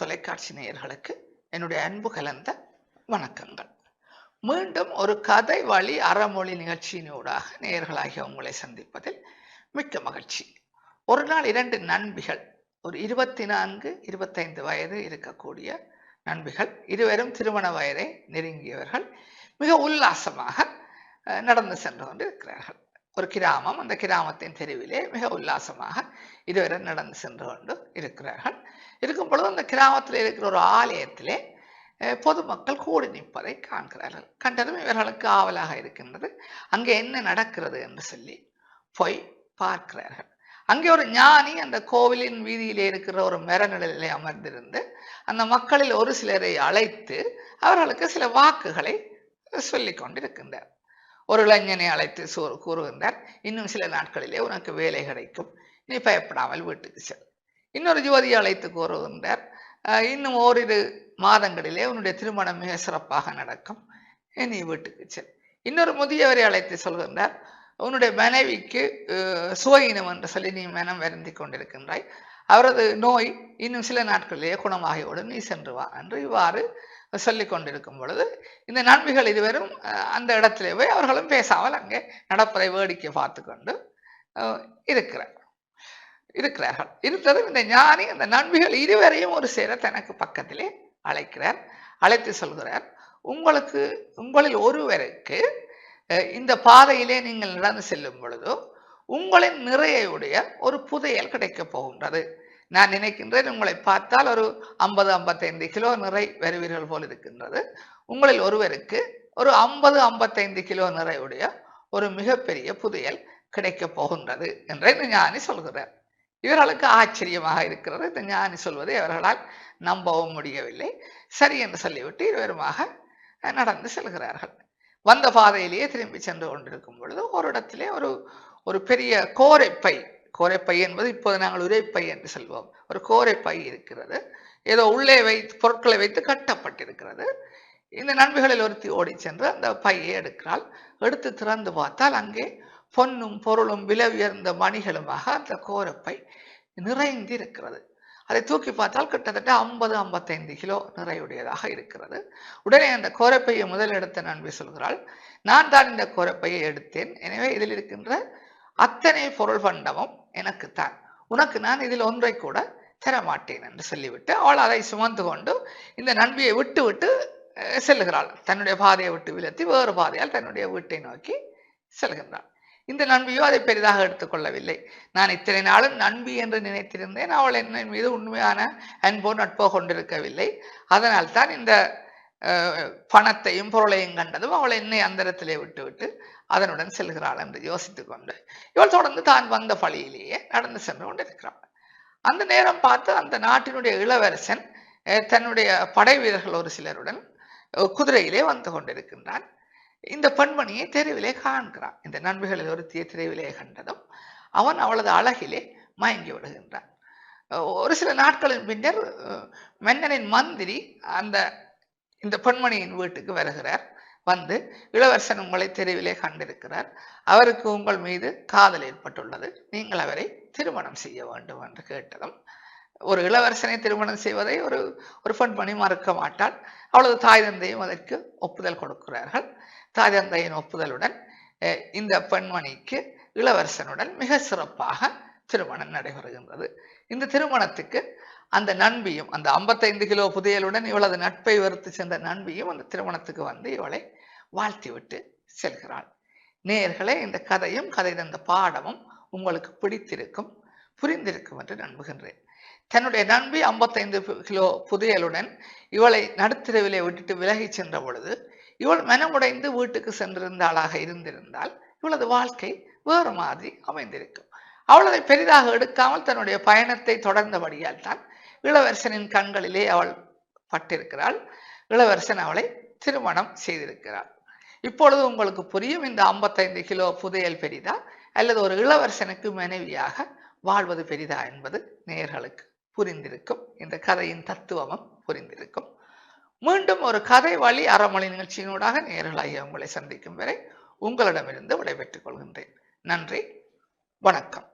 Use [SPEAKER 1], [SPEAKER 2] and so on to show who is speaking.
[SPEAKER 1] தொலைக்காட்சி நேயர்களுக்கு என்னுடைய அன்பு கலந்த வணக்கங்கள். மீண்டும் ஒரு கதை வழி அறமொழி நிகழ்ச்சியினூடாக நேயர்களாகிய உங்களை சந்திப்பதில் மிக்க மகிழ்ச்சி. ஒரு நாள் இரண்டு நண்பிகள் ஒரு இருபத்தி நான்கு இருபத்தைந்து வயது இருக்கக்கூடிய நண்பிகள் இருவரும் திருமண வயதை நெருங்கியவர்கள் மிக உல்லாசமாக நடந்து சென்று கொண்டு இருக்கிறார்கள் ஒரு கிராமம் அந்த கிராமத்தின் தெருவிலே மிக உல்லாசமாக இதுவரை நடந்து சென்று கொண்டு இருக்கிறார்கள். இருக்கும் பொழுது அந்த கிராமத்தில் இருக்கிற ஒரு ஆலயத்திலே பொதுமக்கள் கூடி நிற்பதை காண்கிறார்கள். கண்டதும் இவர்களுக்கு ஆவலாக இருக்கின்றது. அங்கே என்ன நடக்கிறது என்று சொல்லி போய் பார்க்கிறார்கள். அங்கே ஒரு ஞானி அந்த கோவிலின் வீதியிலே இருக்கிற ஒரு மரநிலையிலே அமர்ந்திருந்து அந்த மக்களில் ஒரு சிலரை அழைத்து அவர்களுக்கு சில வாக்குகளை சொல்லி கொண்டிருக்கின்றார். ஒரு இளைஞனை அழைத்து சூ- கூறுகின்றார் இன்னும் சில நாட்களிலே உனக்கு வேலை கிடைக்கும். நீ பயப்படாமல் வீட்டுக்கு செல். இன்னொரு ஜோதியை அழைத்து கூறுகின்றார் இன்னும் ஓரிரு மாதங்களிலே உன்னுடைய திருமணம் மிக சிறப்பாக நடக்கும். நீ வீட்டுக்கு செல். இன்னொரு முதியவரை அழைத்து சொல்கின்றார் உன்னுடைய மனைவிக்கு சுவையினம் என்று சொல்லி நீ மனம் வருந்தி கொண்டிருக்கின்றாய். அவரது நோய் இன்னும் சில நாட்களிலேயே குணமாகிவிடும். நீ சென்று வா என்று இவ்வாறு சொல்லி கொண்டிருக்கும் பொழுது இந்த நண்பிகள் இருவரும் அந்த இடத்திலே போய் அவர்களும் பேசாமல் அங்கே நடப்பதை வேடிக்கை பார்த்து கொண்டு இருக்கிறார். இருக்கிறார்கள். இருந்ததும் இந்த ஞானி அந்த நண்பிகள் இருவரையும் ஒரு சேர தனக்கு பக்கத்திலே அழைக்கிறார். அழைத்து சொல்கிறார் உங்களுக்கு உங்களில் ஒருவருக்கு இந்த பாதையிலே நீங்கள் நடந்து செல்லும் பொழுதோ உங்களின் நிறையுடைய ஒரு புதையல் கிடைக்கப் போகின்றது. நான் நினைக்கின்றேன் உங்களை பார்த்தால் ஒரு ஐம்பது ஐம்பத்தைந்து கிலோ நிறை வருவீர்கள் போல் இருக்கின்றது. உங்களில் ஒருவருக்கு ஒரு ஐம்பது ஐம்பத்தைந்து கிலோ நிறையுடைய ஒரு மிகப்பெரிய புதையல் கிடைக்கப் போகின்றது என்று ஞானி சொல்கிறார். இவர்களுக்கு ஆச்சரியமாக இருக்கிறது. இந்த ஞானி சொல்வதை அவர்களால் நம்பவும் முடியவில்லை. சரி என்று சொல்லிவிட்டு இருவருமாக நடந்து செல்கிறார்கள். வந்த பாதையிலேயே திரும்பி சென்று கொண்டிருக்கும் பொழுது ஒரு இடத்திலே ஒரு ஒரு பெரிய கோரைப்பை கோரைப்பை என்பது இப்போது நாங்கள் உரைப்பை என்று சொல்வோம். ஒரு கோரைப்பை இருக்கிறது. ஏதோ உள்ளே வைத்து பொருட்களை வைத்து கட்டப்பட்டிருக்கிறது. இந்த நண்பர்களில் ஒருத்தி ஓடி சென்று அந்த பையை எடுக்கிறாள். எடுத்து திறந்து பார்த்தால் அங்கே பொன்னும் பொருளும் விலை உயர்ந்த மணிகளுமாக அந்த கோரப்பை நிறைந்து இருக்கிறது அதை தூக்கி பார்த்தால் கிட்டத்தட்ட ஐம்பது ஐம்பத்தைந்து கிலோ நிறையுடையதாக இருக்கிறது. உடனே அந்த கோரப்பையை முதல் எடுத்த நண்பி சொல்கிறாள் நான் தான் இந்த கோரப்பையை எடுத்தேன். எனவே இதில் இருக்கின்ற அத்தனை பொருள் பண்டமும் எனக்குத்தான் உனக்கு நான் இதில் ஒன்றை கூட தரமாட்டேன் என்று சொல்லிவிட்டு அவள் அதை சுமந்து கொண்டு இந்த நண்பியை விட்டு விட்டு செல்லுகிறாள். தன்னுடைய பாதையை விட்டு விலத்தி வேறு பாதையால் தன்னுடைய வீட்டை நோக்கி செல்கின்றாள். இந்த நண்பியோ அதை பெரிதாக எடுத்துக்கொள்ளவில்லை. நான் இத்தனை நாளும் நண்பி என்று நினைத்திருந்தேன். அவள் என் மீது உண்மையான அன்போ நட்போ கொண்டிருக்கவில்லை. அதனால் தான் இந்த பணத்தையும் பொருளையும் கண்டதும் அவள் என்னை அந்தரத்திலே விட்டுவிட்டு அதனுடன் செல்கிறாள் என்று யோசித்து கொண்டு இவள் தொடர்ந்து தான் வந்த பழியிலேயே நடந்து சென்று கொண்டிருக்கிறாள். அந்த நேரம் பார்த்து அந்த நாட்டினுடைய இளவரசன் தன்னுடைய படை வீரர்கள் ஒரு சிலருடன் குதிரையிலே வந்து கொண்டிருக்கின்றான். இந்த பெண்மணியை தெருவிலே காண்கிறான். இந்த நண்பர்களில் ஒருத்திய தெருவிலே கண்டதும் அவன் அவளது அழகிலே மயங்கி விடுகின்றான். ஒரு சில நாட்களின் பின்னர் மன்னனின் மந்திரி அந்த இந்த பெண்மணியின் வீட்டுக்கு வருகிறார். வந்து இளவரசன் உங்களை தெருவிலே கண்டிருக்கிறார். அவருக்கு உங்கள் மீது காதல் ஏற்பட்டுள்ளது. நீங்கள் அவரை திருமணம் செய்ய வேண்டும் என்று கேட்டதும் ஒரு இளவரசனை திருமணம் செய்வதை ஒரு ஒரு பெண்மணி மறுக்க மாட்டாள். அவளது தாய் தந்தையும் அதற்கு ஒப்புதல் கொடுக்கிறார்கள். தாய் தந்தையின் ஒப்புதலுடன் இந்த பெண்மணிக்கு இளவரசனுடன் மிக சிறப்பாக திருமணம் நடைபெறுகின்றது. இந்த திருமணத்துக்கு அந்த நண்பியும் அந்த 55 கிலோ புதையலுடன் இவளது நட்பை வெறுத்து சென்ற நண்பியும் அந்த திருமணத்துக்கு வந்து இவளை வாழ்த்திவிட்டு செல்கிறாள். நேர்களே இந்த கதையும் கதை தந்த பாடமும் உங்களுக்கு பிடித்திருக்கும் புரிந்திருக்கும் என்று நம்புகின்றேன். தன்னுடைய நண்பி ஐம்பத்தைந்து கிலோ புதையலுடன் இவளை நடுத்திரவிலே விட்டுட்டு விலகி சென்ற பொழுது இவள் மனமுடைந்து வீட்டுக்கு சென்றிருந்தாளாக இருந்திருந்தால் இவளது வாழ்க்கை வேறு மாதிரி அமைந்திருக்கும். அவள் அதை பெரிதாக எடுக்காமல் தன்னுடைய பயணத்தை தொடர்ந்தபடியால் தான் இளவரசனின் கண்களிலே அவள் பட்டிருக்கிறாள். இளவரசன் அவளை திருமணம் செய்திருக்கிறாள். இப்பொழுது உங்களுக்கு புரியும் இந்த 55 கிலோ புதையல் பெரிதா அல்லது ஒரு இளவரசனுக்கு மனைவியாக வாழ்வது பெரிதா என்பது நேர்களுக்கு புரிந்திருக்கும். இந்த கதையின் தத்துவமும் புரிந்திருக்கும். மீண்டும் ஒரு கதை வழி அறமொழி நிகழ்ச்சியினூடாக நேரலாகிய உங்களை சந்திக்கும் வரை உங்களிடமிருந்து விடைபெற்றுக் கொள்கின்றேன். நன்றி. வணக்கம்.